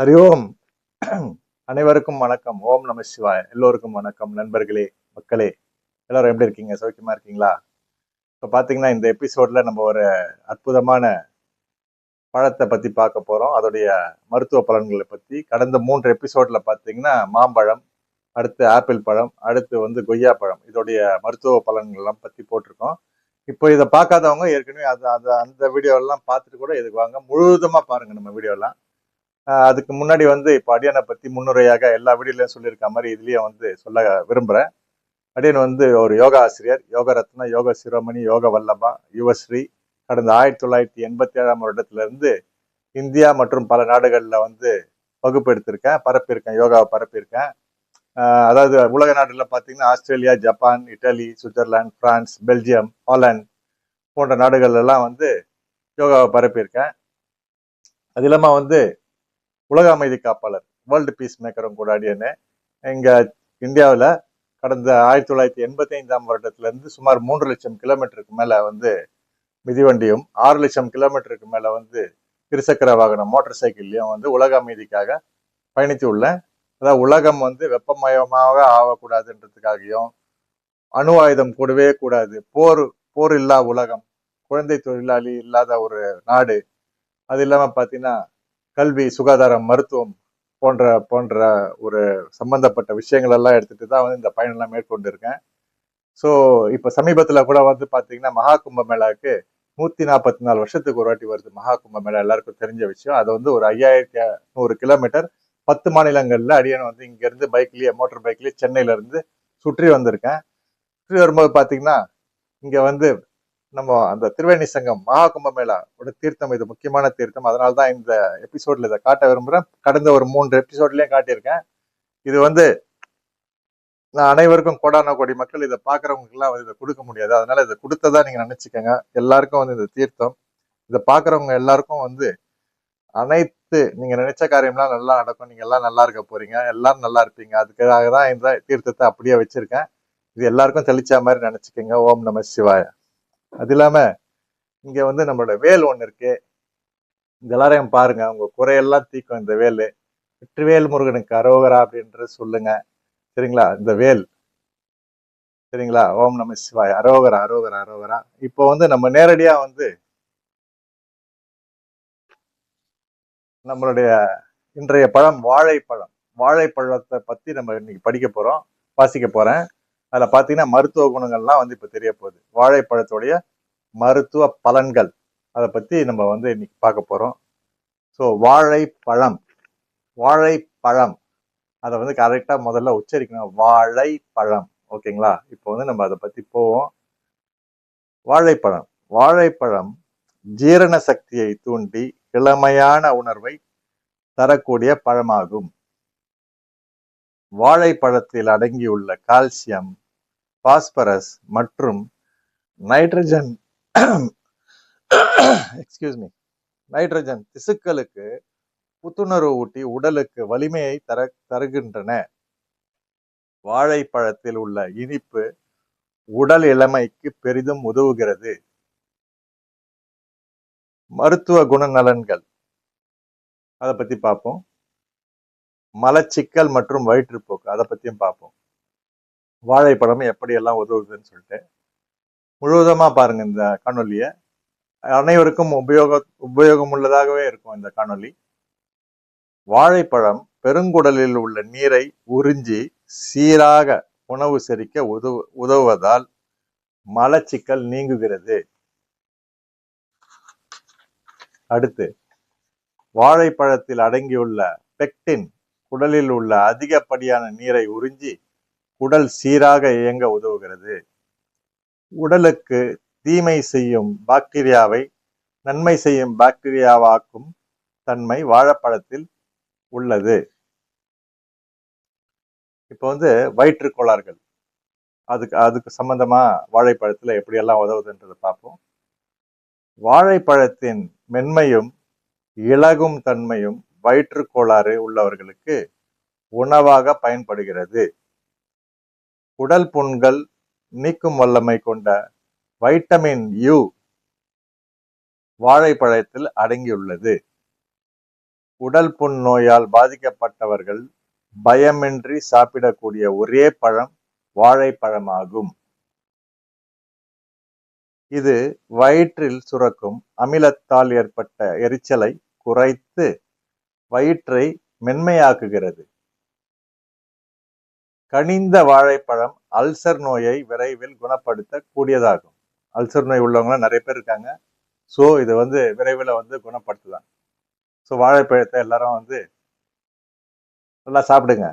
ஹரி ஓம். அனைவருக்கும் வணக்கம். ஓம் நம சிவாய். எல்லோருக்கும் வணக்கம் நண்பர்களே மக்களே. எல்லாரும் எப்படி இருக்கீங்க? சௌக்கியமா இருக்கீங்களா? இப்போ பார்த்தீங்கன்னா இந்த எபிசோட்ல நம்ம ஒரு அற்புதமான பழத்தை பத்தி பார்க்க போறோம். அதோடைய மருத்துவ பலன்களை பத்தி. கடந்த மூன்று எபிசோட்ல பார்த்தீங்கன்னா மாம்பழம் அடுத்து ஆப்பிள் பழம் அடுத்து வந்து கொய்யா பழம். இதோடைய மருத்துவ பலன்கள்லாம் பத்தி போட்டிருக்கோம். இப்போ இதை பார்க்காதவங்க ஏற்கனவே அது அது அந்த வீடியோ எல்லாம் பார்த்துட்டு கூட இதுக்கு வாங்க. முழுவதுமாக பாருங்க நம்ம வீடியோலாம். அதுக்கு முன்னாடி வந்து இப்போ அடியனை பற்றி முன்னுரையாக எல்லா வீடியோலையும் சொல்லியிருக்க மாதிரி இதுலேயும் வந்து சொல்ல விரும்புகிறேன் அடியன் வந்து ஒரு யோகா ஆசிரியர் யோக ரத்னா யோக சிரோமணி யோக வல்லபா யுவஸ்ரீ கடந்த ஆயிரத்தி தொள்ளாயிரத்தி எண்பத்தி ஏழாம் வருடத்துல இருந்து இந்தியா மற்றும் பல நாடுகளில் வந்து வகுப்பு எடுத்திருக்கேன் பரப்பியிருக்கேன் யோகாவை பரப்பியிருக்கேன். அதாவது உலக நாடுகளில் பார்த்தீங்கன்னா Australia Japan Italy Switzerland France Belgium Holland போன்ற நாடுகள்லாம் வந்து யோகாவை பரப்பியிருக்கேன். அது இல்லாமல் வந்து உலக அமைதி காப்பாளர் வேர்ல்டு பீஸ் மேக்கரும் கூட அடியன்னு இங்கே இந்தியாவில் கடந்த ஆயிரத்தி தொள்ளாயிரத்தி எண்பத்தி ஐந்தாம் வருடத்துலேருந்து சுமார் மூன்று லட்சம் கிலோமீட்டருக்கு மேலே வந்து மிதிவண்டியும் ஆறு லட்சம் கிலோமீட்டருக்கு மேலே வந்து இருசக்கர வாகனம் மோட்டார் சைக்கிள்லையும் வந்து உலக அமைதிக்காக பயணித்து உள்ளேன் அதாவது உலகம் வந்து வெப்பமயமாக ஆகக்கூடாதுன்றதுக்காகவும் அணு ஆயுதம் கூடவே கூடாது. போர் போர் இல்லா உலகம் குழந்தை தொழிலாளி இல்லாத ஒரு நாடு. அது இல்லாமல் பார்த்தீங்கன்னா கல்வி சுகாதாரம் மருத்துவம் போன்ற போன்ற ஒரு சம்பந்தப்பட்ட விஷயங்கள் எல்லாம் எடுத்துட்டு தான் வந்து இந்த பயணம்லாம் மேற்கொண்டு இருக்கேன் ஸோ இப்போ சமீபத்தில் கூட வந்து பார்த்தீங்கன்னா மகா கும்ப மேளாவுக்கு நூற்றி நாற்பத்தி நாலு வருஷத்துக்கு ஒரு வாட்டி வருது மகா கும்ப மேளா. எல்லாருக்கும் தெரிஞ்ச விஷயம். அது வந்து ஒரு ஐயாயிரத்தி நூறு கிலோமீட்டர் பத்து மாநிலங்களில் அடியன் வந்து இங்கேருந்து பைக்லேயே மோட்டார் பைக்லேயே சென்னையிலேருந்து சுற்றி வந்திருக்கேன். சுற்றி வரும்போது பார்த்தீங்கன்னா இங்கே வந்து நம்ம அந்த திருவேணி சங்கம் மகாகும்ப கும்பமேளா ஒரு தீர்த்தம் இது முக்கியமான தீர்த்தம். அதனால தான் இந்த எபிசோட்ல இதை காட்ட விரும்புகிறேன் கடந்த ஒரு மூன்று எபிசோட்லேயும் காட்டியிருக்கேன். இது வந்து நான் அனைவருக்கும் கோடான கோடி மக்கள் இதை பார்க்குறவங்களுக்குலாம் வந்து இதை கொடுக்க முடியாது. அதனால இதை கொடுத்ததா நீங்கள் நினச்சிக்கோங்க. எல்லாருக்கும் வந்து இந்த தீர்த்தம் இதை பார்க்குறவங்க எல்லாருக்கும் வந்து அனைத்து நீங்க நினைச்ச காரியம்லாம் நல்லா நடக்கும். நீங்க எல்லாம் நல்லா இருக்க போறீங்க. எல்லாரும் நல்லா இருப்பீங்க. அதுக்காக தான் இந்த தீர்த்தத்தை அப்படியே வச்சிருக்கேன். இது எல்லாருக்கும் தெளிச்ச மாதிரி நினைச்சுக்கோங்க. ஓம் நம சிவாயா. அது இல்லாம இங்க வந்து நம்மளோட வேல் ஒன்று இருக்கு. இந்த எல்லாரையும் பாருங்க உங்க குறையெல்லாம் தீக்கும் இந்த வேல். வெற்றிவேல் முருகனுக்கு அரோகரா அப்படின்றது சொல்லுங்க. சரிங்களா? இந்த வேல். சரிங்களா? ஓம் நம சிவாய். அரோகரா அரோகரா அரோகரா. இப்போ வந்து நம்ம நேரடியா வந்து நம்மளுடைய இன்றைய பழம் வாழைப்பழம். வாழைப்பழத்தை பத்தி நம்ம இன்னைக்கு படிக்க போறோம் வாசிக்க போறேன். அதில் பார்த்தீங்கன்னா மருத்துவ குணங்கள்லாம் வந்து இப்போ தெரிய போகுது. வாழைப்பழத்துடைய மருத்துவ பலன்கள் அதை பற்றி நம்ம வந்து இன்னைக்கு பார்க்க போகிறோம் ஸோ வாழைப்பழம். வாழைப்பழம். அதை வந்து கரெக்டாக முதல்ல உச்சரிக்கணும். வாழைப்பழம். ஓகேங்களா? இப்போ வந்து நம்ம அதை பற்றி போவோம். வாழைப்பழம். வாழைப்பழம் ஜீரண சக்தியை தூண்டி இளமையான உணர்வை தரக்கூடிய பழமாகும். வாழைப்பழத்தில் அடங்கியுள்ள கால்சியம் பாஸ்பரஸ் மற்றும் நைட்ரஜன் எக்ஸ்கியூஸ் மீ நைட்ரஜன் திசுக்களுக்கு புத்துணர்வு ஊட்டி உடலுக்கு வலிமையை தர தருகின்றன. வாழைப்பழத்தில் உள்ள இனிப்பு உடல் இளமைக்கு பெரிதும் உதவுகிறது. மருத்துவ குணநலன்கள். அதை பத்தி பார்ப்போம். மலச்சிக்கல் மற்றும் வயிற்றுப்போக்கு அதை பற்றியும் பார்ப்போம். வாழைப்பழம் எப்படியெல்லாம் உதவுதுன்னு சொல்லிட்டு. முழுவதமாக பாருங்க இந்த காணொலியை அனைவருக்கும் உபயோக உபயோகம் உள்ளதாகவே இருக்கும் இந்த காணொலி வாழைப்பழம் பெருங்குடலில் உள்ள நீரை உறிஞ்சி சீராக உணவு செரிக்க உதவு உதவுவதால் மலச்சிக்கல் நீங்குகிறது. அடுத்து வாழைப்பழத்தில் அடங்கியுள்ள பெக்டின் குடலில் உள்ள அதிகப்படியான நீரை உறிஞ்சி உடல் சீராக இயங்க உதவுகிறது. உடலுக்கு தீமை செய்யும் பாக்டீரியாவை நன்மை செய்யும் பாக்டீரியாவாக்கும் தன்மை வாழைப்பழத்தில் உள்ளது. இப்போ வந்து வயிற்று கோளாறுகள். அதுக்கு அதுக்கு சம்பந்தமா வாழைப்பழத்துல எப்படியெல்லாம் உதவுதுன்றதை பார்ப்போம். வாழைப்பழத்தின் மென்மையும் இலகும் தன்மையும் வயிற்றுக்கோளாறு உள்ளவர்களுக்கு உணவாக பயன்படுகிறது. உடல் புண்கள் நீக்கும் வல்லமை கொண்ட வைட்டமின் யு வாழைப்பழத்தில் அடங்கியுள்ளது. உடல் புண் நோயால் பாதிக்கப்பட்டவர்கள் பயமின்றி சாப்பிடக்கூடிய ஒரே பழம் வாழைப்பழமாகும். இது வயிற்றில் சுரக்கும் அமிலத்தால் ஏற்பட்ட எரிச்சலை குறைத்து வயிற்றை மென்மையாக்குகிறது. கனிந்த வாழைப்பழம் அல்சர் நோயை விரைவில் குணப்படுத்த கூடியதாகும் அல்சர் நோய் உள்ளவங்களாம் நிறைய பேர் இருக்காங்க. ஸோ இது வந்து விரைவில் வந்து குணப்படுத்துதான் ஸோ வாழைப்பழத்தை எல்லாரும் வந்து நல்லா சாப்பிடுங்க.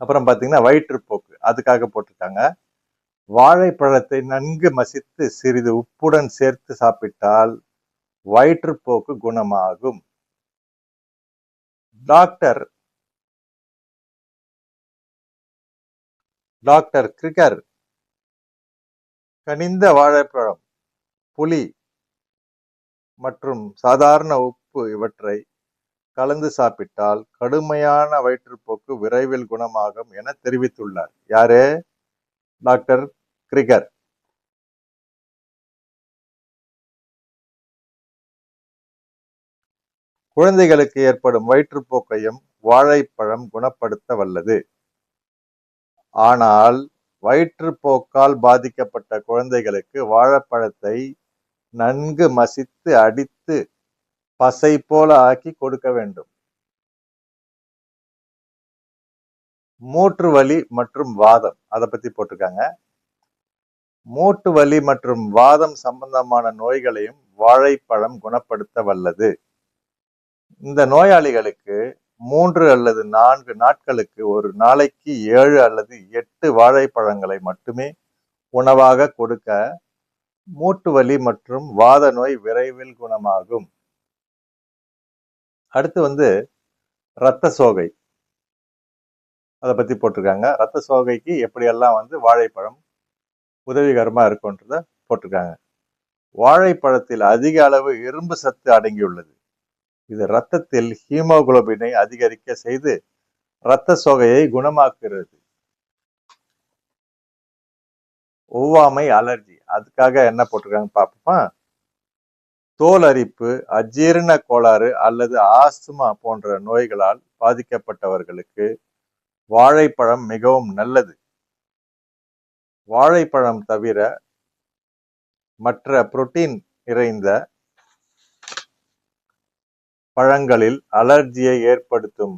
அப்புறம் பார்த்தீங்கன்னா வயிற்றுப்போக்கு அதுக்காக போட்டிருக்காங்க. வாழைப்பழத்தை நன்கு மசித்து சிறிது உப்புடன் சேர்த்து சாப்பிட்டால் வயிற்றுப்போக்கு குணமாகும். டாக்டர் டாக்டர் கிரிகர் கனிந்த வாழைப்பழம் புளி மற்றும் சாதாரண உப்பு இவற்றை கலந்து சாப்பிட்டால் கடுமையான வயிற்றுப்போக்கு விரைவில் குணமாகும் என தெரிவித்துள்ளார். யாரு? டாக்டர் கிரிகர் குழந்தைகளுக்கு ஏற்படும் வயிற்றுப்போக்கையும் வாழைப்பழம் குணப்படுத்த வல்லது ஆனால் வயிற்றுப்போக்கால் பாதிக்கப்பட்ட குழந்தைகளுக்கு வாழைப்பழத்தை நன்கு மசித்து அடித்து பசை போல ஆக்கி கொடுக்க வேண்டும். மூற்று வலி மற்றும் வாதம் அதை பத்தி போட்டிருக்காங்க. மூட்டு வலி மற்றும் வாதம் சம்பந்தமான நோய்களையும் வாழைப்பழம் குணப்படுத்த வல்லது இந்த நோயாளிகளுக்கு மூன்று அல்லது நான்கு நாட்களுக்கு ஒரு நாளைக்கு ஏழு அல்லது எட்டு வாழைப்பழங்களை மட்டுமே உணவாக கொடுக்க மூட்டு வலி மற்றும் வாத நோய் விரைவில் குணமாகும். அடுத்து வந்து இரத்த சோகை. அதை பத்தி போட்டிருக்காங்க. இரத்த சோகைக்கு எப்படியெல்லாம் வந்து வாழைப்பழம் உதவிகரமாக இருக்கும்ன்றத போட்டிருக்காங்க. வாழைப்பழத்தில் அதிக அளவு இரும்பு சத்து அடங்கியுள்ளது. இது இரத்தத்தில் ஹீமோகுளோபினை அதிகரிக்க செய்து இரத்த சோகையை குணமாக்குகிறது. ஒவ்வாமை அலர்ஜி. அதுக்காக என்ன போட்டிருக்காங்க பார்ப்போமா தோல் அரிப்பு அஜீரண கோளாறு அல்லது ஆஸ்துமா போன்ற நோய்களால் பாதிக்கப்பட்டவர்களுக்கு வாழைப்பழம் மிகவும் நல்லது. வாழைப்பழம் தவிர மற்ற புரோட்டீன் நிறைந்த பழங்களில் அலர்ஜியை ஏற்படுத்தும்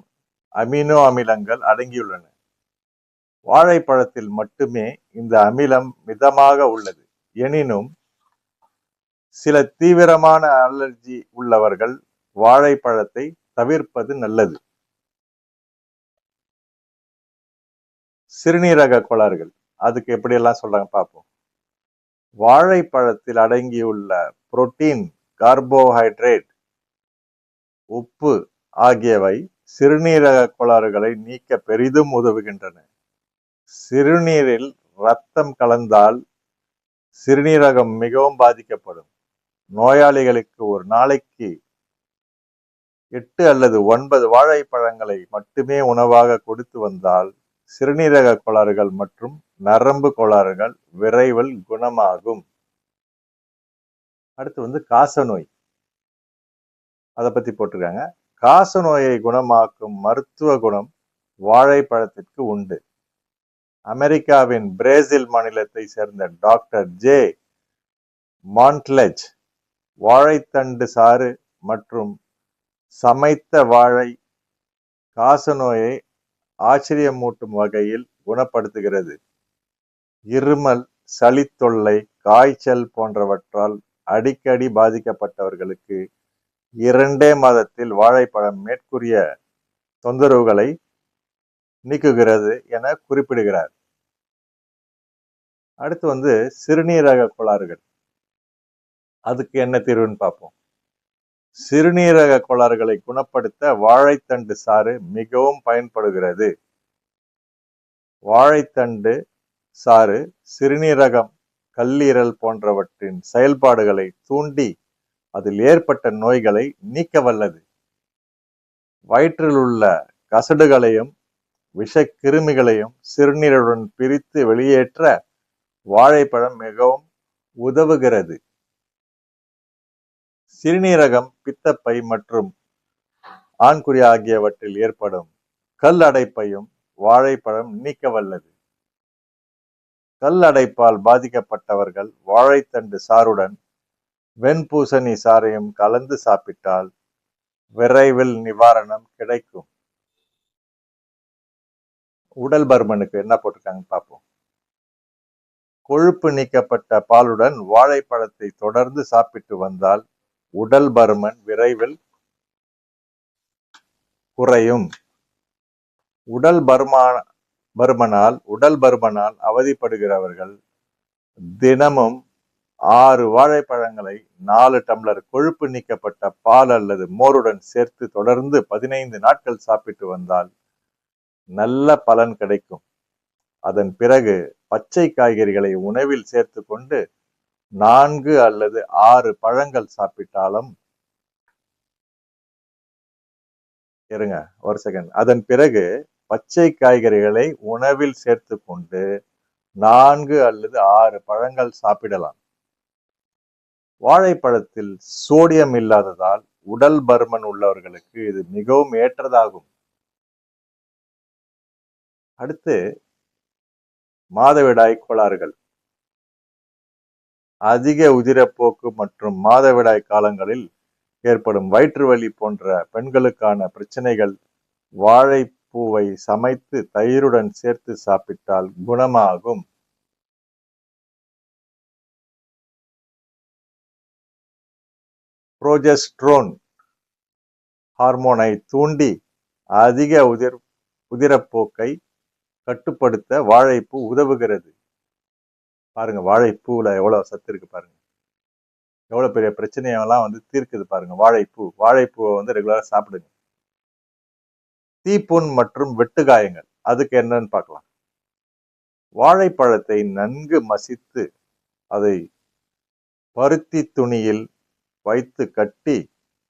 அமினோ அமிலங்கள் அடங்கியுள்ளன. வாழைப்பழத்தில் மட்டுமே இந்த அமிலம் மிதமாக உள்ளது. எனினும் சில தீவிரமான அலர்ஜி உள்ளவர்கள் வாழைப்பழத்தை தவிர்ப்பது நல்லது. சிறுநீரக கோளாறுகள். அதுக்கு எப்படியெல்லாம் சொல்றாங்க பார்ப்போம். வாழைப்பழத்தில் அடங்கியுள்ள புரோட்டீன் கார்போஹைட்ரேட் உப்பு ஆகியவை சிறுநீரக கோளாறுகளை நீக்க பெரிதும் உதவுகின்றன. சிறுநீரில் ரத்தம் கலந்தால் சிறுநீரகம் மிகவும் பாதிக்கப்படும். நோயாளிகளுக்கு ஒரு நாளைக்கு எட்டு அல்லது ஒன்பது வாழைப்பழங்களை மட்டுமே உணவாக கொடுத்து வந்தால் சிறுநீரக கோளாறுகள் மற்றும் நரம்பு கோளாறுகள் விரைவில் குணமாகும். அடுத்து வந்து காசநோய். அதை பற்றி போட்டிருக்காங்க. காச நோயை குணமாக்கும் மருத்துவ குணம் வாழைப்பழத்திற்கு உண்டு. அமெரிக்காவின் பிரேசில் மாநிலத்தை சேர்ந்த டாக்டர் ஜே. மான்ட்லெஜ் வாழைத்தண்டு சாறு மற்றும் சமைத்த வாழை காசநோயை ஆச்சரியமூட்டும் வகையில் குணப்படுத்துகிறது. இருமல் சளி தொல்லை காய்ச்சல் போன்றவற்றால் அடிக்கடி பாதிக்கப்பட்டவர்களுக்கு இரண்டே மாதத்தில் வாழைப்பழம் மேற்கூறிய தொந்தரவுகளை நீக்குகிறது என குறிப்பிடுகிறார். அடுத்து வந்து சிறுநீரக கோளாறுகள். அதுக்கு என்ன தீர்வுன்னு பார்ப்போம். சிறுநீரக கோளாறுகளை குணப்படுத்த வாழைத்தண்டு சாறு மிகவும் பயன்படுகிறது. வாழைத்தண்டு சாறு சிறுநீரகம் கல்லீரல் போன்றவற்றின் செயல்பாடுகளை தூண்டி அதில் ஏற்பட்ட நோய்களை நீக்க வல்லது. வயிற்றில் உள்ள கசடுகளையும் விஷக்கிருமிகளையும் சிறுநீருடன் பிரித்து வெளியேற்ற வாழைப்பழம் மிகவும் உதவுகிறது. சிறுநீரகம் பித்தப்பை மற்றும் ஆண்குறி ஆகியவற்றில் ஏற்படும் கல் அடைப்பையும் வாழைப்பழம் நீக்க வல்லது. கல் அடைப்பால் பாதிக்கப்பட்டவர்கள் வாழைத்தண்டு சாறுடன் வெண்பூசணி சாறையும் கலந்து சாப்பிட்டால் விரைவில் நிவாரணம் கிடைக்கும். உடல் பருமனுக்கு என்ன போட்டிருக்காங்கன்னு பார்ப்போம். கொழுப்பு நீக்கப்பட்ட பாலுடன் வாழைப்பழத்தை தொடர்ந்து சாப்பிட்டு வந்தால் உடல் பருமன் விரைவில் குறையும். உடல் பருமான பருமனால் உடல் பருமனால் அவதிப்படுகிறவர்கள் தினமும் ஆறு வாழைப்பழங்களை நாலு டம்ளர் கொழுப்பு நீக்கப்பட்ட பால் அல்லது மோருடன் சேர்த்து தொடர்ந்து பதினைந்து நாட்கள் சாப்பிட்டு வந்தால் நல்ல பலன் கிடைக்கும். அதன் பிறகு பச்சை காய்கறிகளை உணவில் சேர்த்து கொண்டு நான்கு அல்லது ஆறு பழங்கள் சாப்பிட்டாலும் இருங்க ஒரு செகண்ட் அதன் பிறகு பச்சை காய்கறிகளை உணவில் சேர்த்து கொண்டு நான்கு அல்லது ஆறு பழங்கள் சாப்பிடலாம். வாழைப்பழத்தில் சோடியம் இல்லாததால் உடல் பருமன் உள்ளவர்களுக்கு இது மிகவும் ஏற்றதாகும். அடுத்து மாதவிடாய் கோளாறுகள். அதிக உதிரப்போக்கு மற்றும் மாதவிடாய் காலங்களில் ஏற்படும் வயிற்று வலி போன்ற பெண்களுக்கான பிரச்சனைகள் வாழைப்பூவை சமைத்து தயிருடன் சேர்த்து சாப்பிட்டால் குணமாகும். புரோஜெஸ்ட்ரோன் ஹார்மோனை தூண்டி அதிக உதிர் உதிரப்போக்கை கட்டுப்படுத்த வாழைப்பூ உதவுகிறது. பாருங்க வாழைப்பூவில் எவ்வளோ சத்து இருக்கு பாருங்க. எவ்வளோ பெரிய பிரச்சனையெல்லாம் வந்து தீர்க்குது பாருங்க வாழைப்பூ. வாழைப்பூவை வந்து ரெகுலராக சாப்பிடுங்க. தீப்புண் மற்றும் வெட்டுகாயங்கள் அதுக்கு என்னன்னு பார்க்கலாம். வாழைப்பழத்தை நன்கு மசித்து அதை பருத்தி துணியில் வைத்து கட்டி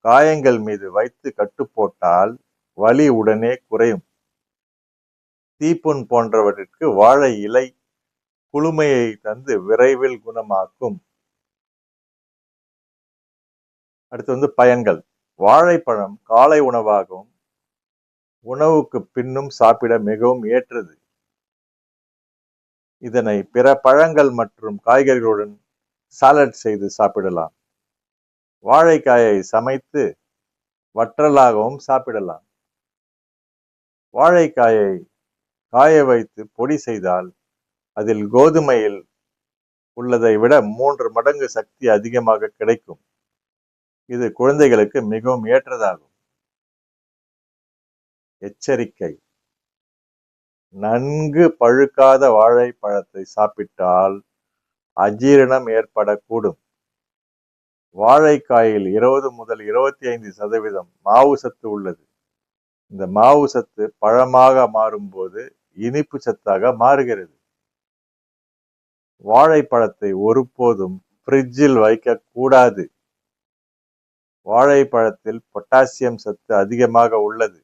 காயங்கள் மீது வைத்து கட்டு போட்டால் வலி உடனே குறையும். தீப்புண் போன்றவற்றிற்கு வாழை இலை குளுமையை தந்து விரைவில் குணமாக்கும். அடுத்து வந்து பயன்கள். வாழைப்பழம் காலை உணவாகவும் உணவுக்கு பின்னும் சாப்பிட மிகவும் ஏற்றது. இதனை பிற பழங்கள் மற்றும் காய்கறிகளுடன் சாலட் செய்து சாப்பிடலாம். வாழைக்காயை சமைத்து வற்றலாகவும் சாப்பிடலாம். வாழைக்காயை காய வைத்து பொடி செய்தால் அதில் கோதுமையில் உள்ளதை விட மூன்று மடங்கு சக்தி அதிகமாக கிடைக்கும். இது குழந்தைகளுக்கு மிகவும் ஏற்றதாகும். எச்சரிக்கை. நன்கு பழுக்காத வாழைப்பழத்தை சாப்பிட்டால் அஜீரணம் ஏற்படக்கூடும். வாழைக்காயில் இருபது முதல் இருபத்தி ஐந்து சதவீதம் மாவு சத்து உள்ளது. இந்த மாவு சத்து பழமாக மாறும்போது இனிப்பு சத்தாக மாறுகிறது. வாழைப்பழத்தை ஒருபோதும் ஃப்ரிட்ஜில் வைக்கக்கூடாது. வாழைப்பழத்தில் பொட்டாசியம் சத்து அதிகமாக உள்ளது.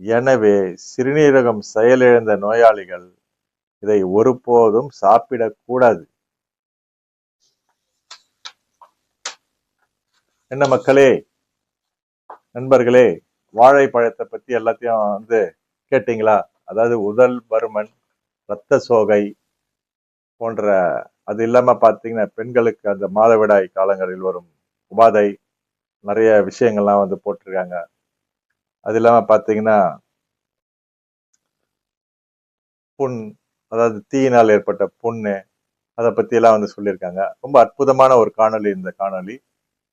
எனவே சிறுநீரகம் செயலிழந்த நோயாளிகள் இதை ஒருபோதும் சாப்பிடக்கூடாது. என்ன மக்களே? நண்பர்களே வாழைப்பழத்தை பத்தி எல்லாத்தையும் வந்து கேட்டீங்களா? அதாவது உடல் பருமன் இரத்த சோகை போன்ற அது இல்லாம பார்த்தீங்கன்னா பெண்களுக்கு அந்த மாதவிடாய் காலங்களில் வரும் உபாதை நிறைய விஷயங்கள்லாம் வந்து போட்டிருக்காங்க. அது இல்லாம பார்த்தீங்கன்னா புண் அதாவது தீயினால் ஏற்பட்ட புண்ணு அதை பத்தி எல்லாம் வந்து சொல்லியிருக்காங்க. ரொம்ப அற்புதமான ஒரு காணொளி இந்த காணொளி.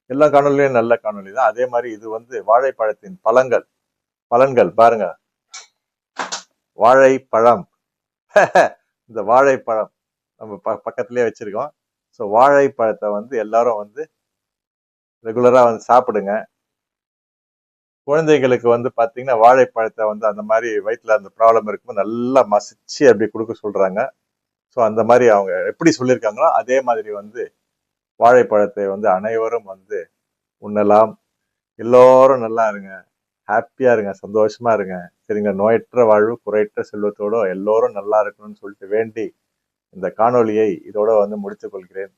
எல்லா காணொலியும் நல்ல காணொளி தான். அதே மாதிரி இது வந்து வாழைப்பழத்தின் பழங்கள். பலன்கள் பாருங்க. வாழைப்பழம். இந்த வாழைப்பழம் நம்ம ப பக்கத்துலேயே வச்சிருக்கோம். ஸோ வாழைப்பழத்தை வந்து எல்லாரும் வந்து ரெகுலராக வந்து சாப்பிடுங்க. குழந்தைகளுக்கு வந்து பார்த்தீங்கன்னா வாழைப்பழத்தை வந்து அந்த மாதிரி வயிற்றில் அந்த ப்ராப்ளம் இருக்கும்போது நல்லா மசிச்சு அப்படி கொடுக்க சொல்கிறாங்க ஸோ அந்த மாதிரி அவங்க எப்படி சொல்லியிருக்காங்களோ அதே மாதிரி வந்து வாழைப்பழத்தை வந்து அனைவரும் வந்து உண்ணலாம். எல்லோரும் நல்லா இருங்க. ஹாப்பியா இருங்க. சந்தோஷமா இருங்க. சரிங்க. நோயற்ற வாழ்வு குறையற்ற செல்வத்தோட எல்லோரும் நல்லா இருக்கணும்னு சொல்லிட்டு வேண்டி இந்த காணொலியை இதோட வந்து முடித்துக் கொள்கிறேன்.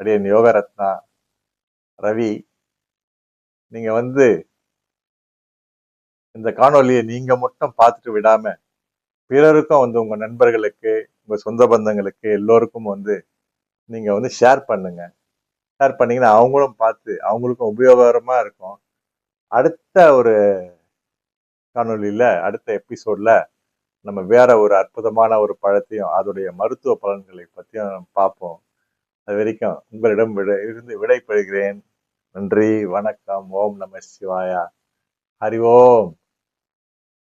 அடியன் யோகரத்னா ரவி நீங்க வந்து இந்த காணொலியை நீங்க மட்டும் பார்த்துட்டு விடாம பிறருக்கும் வந்து உங்க நண்பர்களுக்கு உங்க சொந்த பந்தங்களுக்கு எல்லோருக்கும் வந்து நீங்க வந்து ஷேர் பண்ணுங்க. ஷேர் பண்ணீங்கன்னா அவங்களும் பார்த்து அவங்களுக்கும் உபயோகரமா இருக்கும். அடுத்த ஒரு காணொலியில் அடுத்த எபிசோடில் நம்ம வேற ஒரு அற்புதமான ஒரு பழத்தையும் அதோடைய மருத்துவ பலன்களை பற்றியும் நம்ம பார்ப்போம். அது வரைக்கும் உங்களிடம் விட இருந்து விடை பெறுகிறேன் நன்றி வணக்கம். ஓம் நம சிவாயா. ஹரி ஓம்.